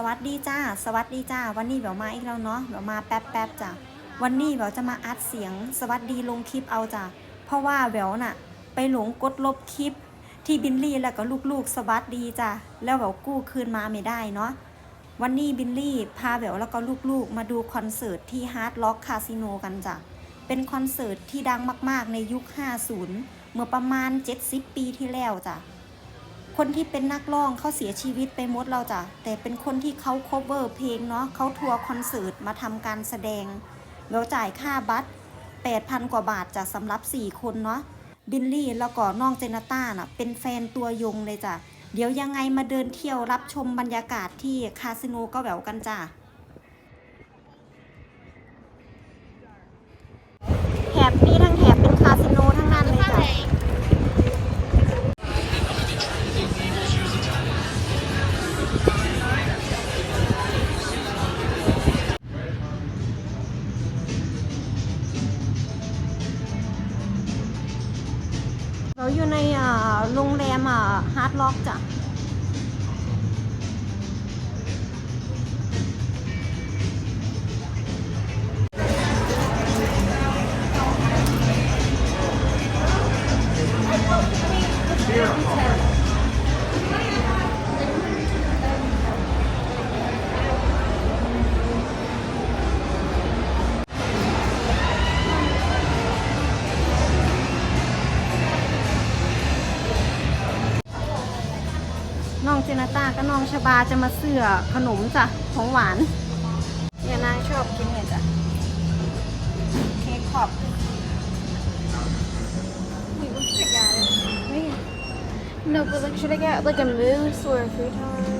สวัสดีจ้า สวัสดีจ้า วันนี้เดี๋ยวมาอีกแล้วเนาะเดี๋ยวมาแป๊บแป๊บจ้ะ วันนี้เดี๋ยวจะมาอัดเสียง สวัสดีลงคลิปเอาจ้ะ เพราะว่าแหววน่ะ ไปหลงกดลบคลิป ที่บินลี่แล้วก็ลูกๆ สวัสดีจ้ะ แล้วแหววกู้คืนมาไม่ได้เนาะ วันนี้บินลี่พาแหววแล้วก็ลูกๆ มาดูคอนเสิร์ตที่ฮาร์ดล็อกคาสิโนกันจ้ะ เป็นคอนเสิร์ตที่ดังมากๆในยุค 50 เมื่อประมาณ 70 ปีที่แล้วจ้ะ คนที่เป็นนักร้องเขาเสียชีวิตไปหมดเราจ้ะแต่เป็นคนที่เขา cover เพลงเนาะเขาทัวร์คอนเสิร์ตมาทำการแสดงแล้วจ่ายค่าบัตร8,000 กว่าบาทจ้ะสำหรับ 4 คนเนาะบิลลี่แล้วก็น้องเจนาต้าน่ะเป็นแฟนตัวยงเลยจ้ะเดี๋ยวยังไงมาเดินเที่ยวรับชมบรรยากาศที่คาสิโนก็แหววกันจ้ะ ราอยู่ในโรงแรมฮาร์ดล็อกจ้ะน้ ชบาจะมาเสือขนมจ้ะของหวานเนี่ยนางชอบกินเนี่ยจ้ะเค้กขอบนี่มันเป็นยาเลยนี่ No, but like, should I get like a mousse or a?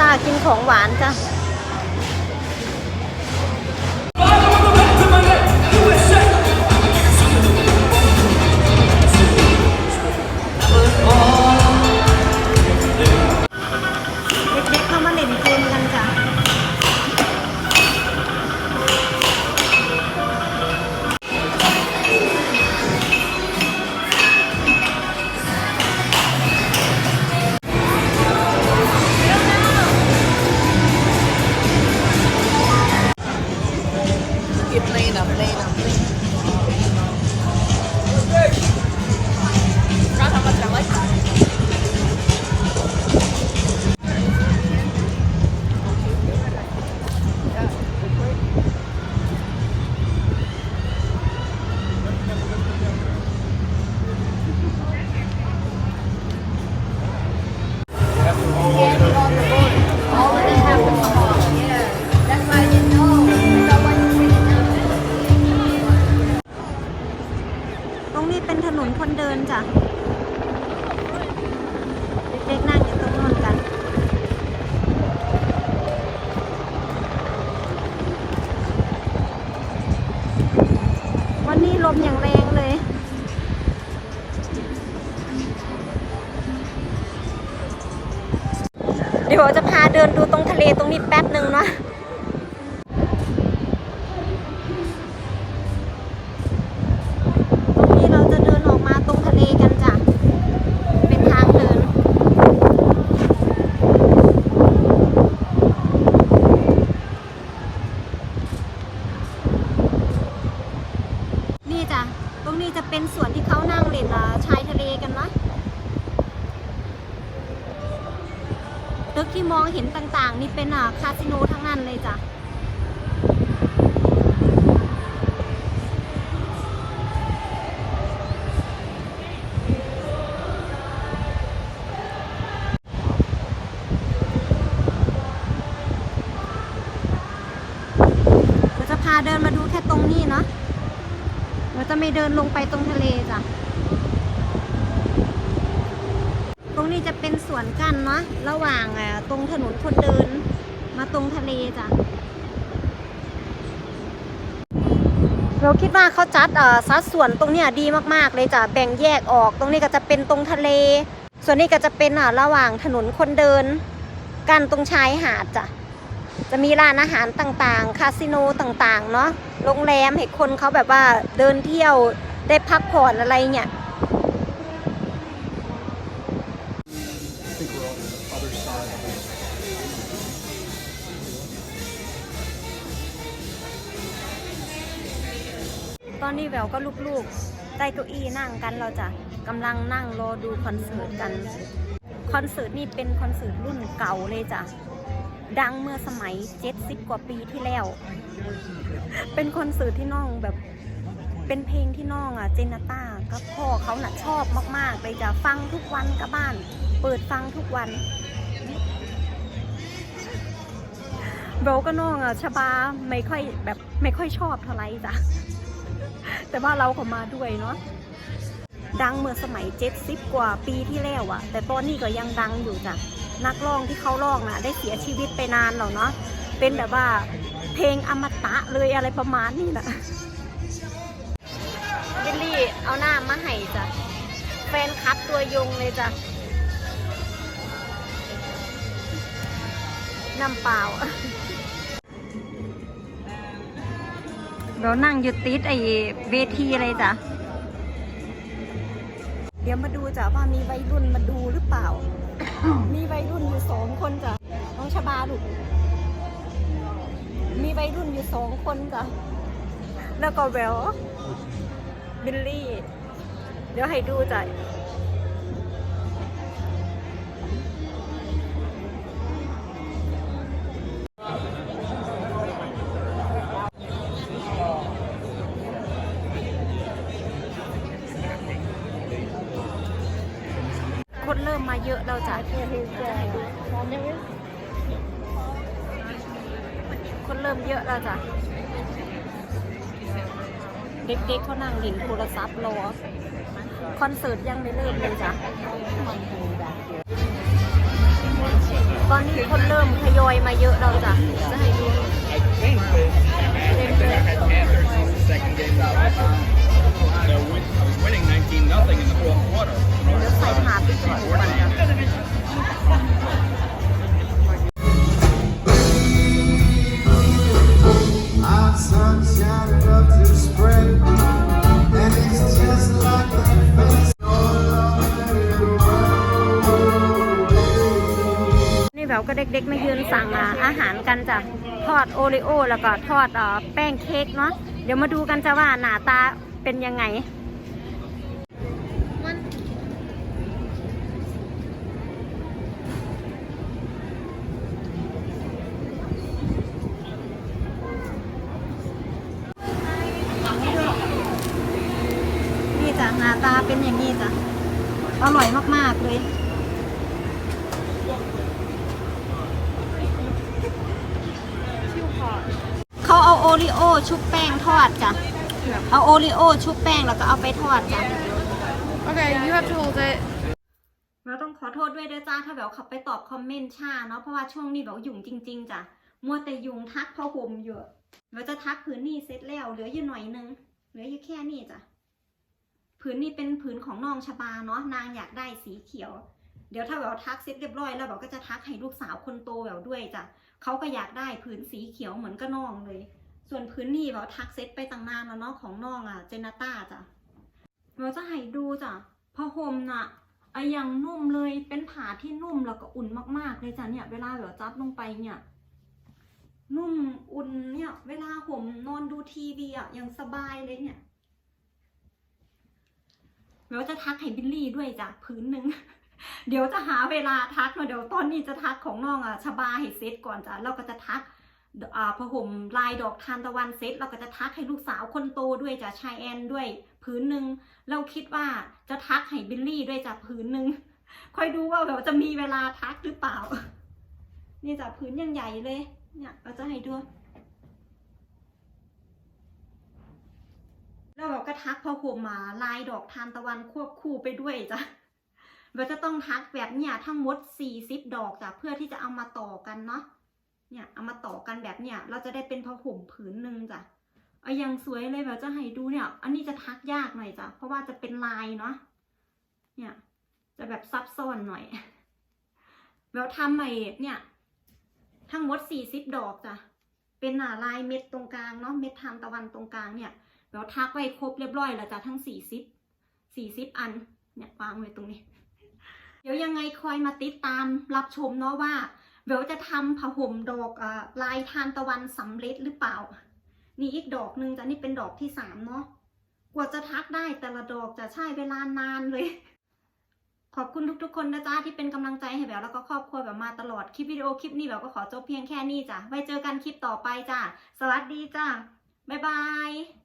ตากินของหวานจ้ะ มอย่างแรงเลย เดี๋ยวจะพาเดินดูตรงทะเลตรงนี้แป๊บหนึ่งเนาะ ตรงนี้เราจะเดินออกมาตรงทะเลกันจ้ะ เป็นทางเดิน นี่จ้ะ ตรงนี้จะเป็นส่วนที่เขานั่งเล่นอ่าชายทะเลกันนะ ตึกที่มองเห็นต่างๆ นี่เป็นอ่าคาสิโนทั้งนั้นเลยจ้ะเราจะพาเดินมาดูแค่ตรงนี้เนาะเราจะไม่เดินลงไปตรงทะเลจ้ะ ตรงนี้จะเป็นสวนกันเนาะระหว่างตรงถนนคนเดิน มาตรงทะเลจ้ะเราคิดว่าเขาจัดเอ่อสัดส่วนตรงนี้ดีมากๆเลยจ้ะแบ่งแยกออก ตรงนี้ก็จะเป็นตรงทะเล ส่วนนี้ก็จะเป็นอ่าระหว่างถนนคนเดิน กันตรงชายหาดจ้ะจะมีร้านอาหารต่างๆ คาสิโนต่างๆ เนาะ โรงแรมให้คนเขาแบบว่าเดินเที่ยวได้พักผ่อนอะไรเนี่ย ตอนนี้แววก็ลูกๆใต้เก้าอี้นั่งกันเราจะกำลังนั่งรอดูคอนเสิร์ตกันคอนเสิร์ตนี่เป็นคอนเสิร์ตรุ่นเก่าเลยจ้ะดังเมื่อสมัย70กว่าปีที่แล้ว เป็นคอนเสิร์ตที่น้องแบบเป็นเพลงที่น้องอะเจนาต้ากับพ่อเขาน่ะชอบมากๆเลยจะฟังทุกวันกับบ้าน เปิดฟังทุกวันเบลก็น้องอะชบาไม่ค่อยแบบไม่ค่อยชอบเท่าไหร่จ้ะ แต่ว่าเราก็มาด้วยเนาะดังเมื่อสมัยเจ็ดสิบกว่าปีที่แล้วอะแต่ตอนนี้ก็ยังดังอยู่จ้ะนักร้องที่เขาร้องนะได้เสียชีวิตไปนานแล้วเนาะเป็นแบบว่าเพลงอมตะเลยอะไรประมาณนี้แหละบิลลี่เอาหน้ามาให้จ้ะแฟนคลับตัวยงเลยจ้ะน้ำเปล่า เรานั่งอยู่ติดไอ้เวทีเลยจ้ะ เดี๋ยวมาดูจ้ะว่ามีวัยรุ่นมาดูหรือเปล่า มีวัยรุ่นอยู่สองคนจ้ะ น้องชบาลูกมีวัยรุ่นอยู่สองคนจ้ะ แล้วก็แววบิลลี่ เดี๋ยวให้ดูจ้ะ มมาเยอะแล้วจ้ะคนเริ่มเยอะแล้วจ้ะเด็กๆเขานั่งเล่นโทรศัพท์รอคอนเสิร์ตยังไม่เริ่มเลยจ้ะตอนนี้คนเริ่มทยอยมาเยอะแล้วจ้ะจะให้ดู I think that เเด็กๆมายืนสั่งออาหารกันจ้ะทอดโอริโอ แล้วก็ทอดอแป้งเค้กเนาะเดี๋ยวมาดูกันจ้ะว่าหน้าตาเป็นยังไงนี่จ้ะหน้าตาเป็นอย่างนี้จ้ะอร่อยมากๆเลย เขาเอาโอริโอชุบแป้งทอดจ้ะ เอาโอริโอชุบแป้งแล้วก็เอาไปทอดจ้ะ Okay, you have to hold it. เราต้องขอโทษด้วยเด้อจ้าถ้าแบบขับไปตอบคอมเมนต์ช้าเนาะเพราะว่าช่วงนี้แบบยุ่งจริง ๆจ้ะมัวแต่ยุงทักพอห่มอยู่เราจะทักผืนนี้เสร็จแล้วเหลืออยู่หน่อยนึงเหลืออยู่แค่นี้จ้ะผืนนี้เป็นผืนของน้องชบาเนาะนางอยากได้สีเขียว เดี๋ยวถ้าแบบทักเสร็จเรียบร้อยแล้วแบบก็จะทักให้ลูกสาวคนโตแบบด้วยจ้ะ เขาก็อยากได้ผืนสีเขียวเหมือนกับน้องเลย ส่วนผืนนี้แบบทักเซตไปตั้งนานแล้วเนาะของน้องอะเจนาต้าจ้ะเราจะให้ดูจ้ะพอห่มน่ะอะยังนุ่มเลยเป็นผ้าที่นุ่มแล้วก็อุ่นมากๆเลยจ้ะเนี่ย เวลาแบบจับลงไปเนี่ย นุ่มอุ่นเนี่ย เวลาผมนอนดูทีวีอะยังสบายเลยเนี่ยเราจะทักให้บิลลี่ด้วยจ้ะพื้นหนึ่ง เดี๋ยวจะหาเวลาทักเนาะเดี๋ยวตอนนี้จะทักของน้องอะชบาให้เซตก่อนจ้ะเราก็จะทักอ่าผห่มลายดอกทานตะวันเซตเราก็จะทักให้ลูกสาวคนโตด้วยจ้ะชายแอนด้วยผืนหนึ่งเราคิดว่าจะทักให้บิลลี่ด้วยจ้ะผืนหนึ่งคอยดูว่าแบบจะมีเวลาทักหรือเปล่า นี่จ้ะผืนยังใหญ่เลย เนี่ยเราจะให้ดูแล้วเราก็ทักพอผมมาลายดอกทานตะวันควบคู่ไปด้วยจ้ะ เราจะต้องทักแบบเนี่ยทั้งหมด 40 ดอกจ้ะเพื่อที่จะเอามาต่อกันเนาะเนี่ยเอามาต่อกันแบบเนี่ยเราจะได้เป็นผ้าห่มผืนหนึ่งจ้ะเอายังสวยเลยแบบจะให้ดูเนี่ย อันนี้จะทักยากหน่อยจ้ะเพราะว่าจะเป็นลายเนาะเนี่ย จะแบบซับซ้อนหน่อยเราทำใหม่เนี่ย ทั้งหมด 40 ดอกจ้ะเป็นหนาลายเม็ดตรงกลางเนาะเม็ดทานตะวันตรงกลางเนี่ยเราทักไว้ครบเรียบร้อยแล้วจ้ะทั้งสี่สิบสี่สิบอันเนี่ยวางไว้ตรงนี้ เดี๋ยวยังไงคอยมาติดตามรับชมเนาะว่าเวลจะทำผ้าห่มดอกอลายทานตะวันสำเร็จหรือเปล่า นี่อีกดอกหนึ่งจ้ะนี่เป็นดอกที่สามเนาะกว่าจะทักได้แต่ละดอกจะใช้เวลานานเลย ขอบคุณทุกๆ คนนะจ๊ะที่เป็นกำลังใจให้แบบแล้วก็ครอบครัวแบบมาตลอดคลิปวิดีโอคลิปนี้แบบก็ขอจบเพียงแค่นี้จ้ะไว้เจอกันคลิปต่อไปจ้ะสวัสดีจ้ะบ๊ายบาย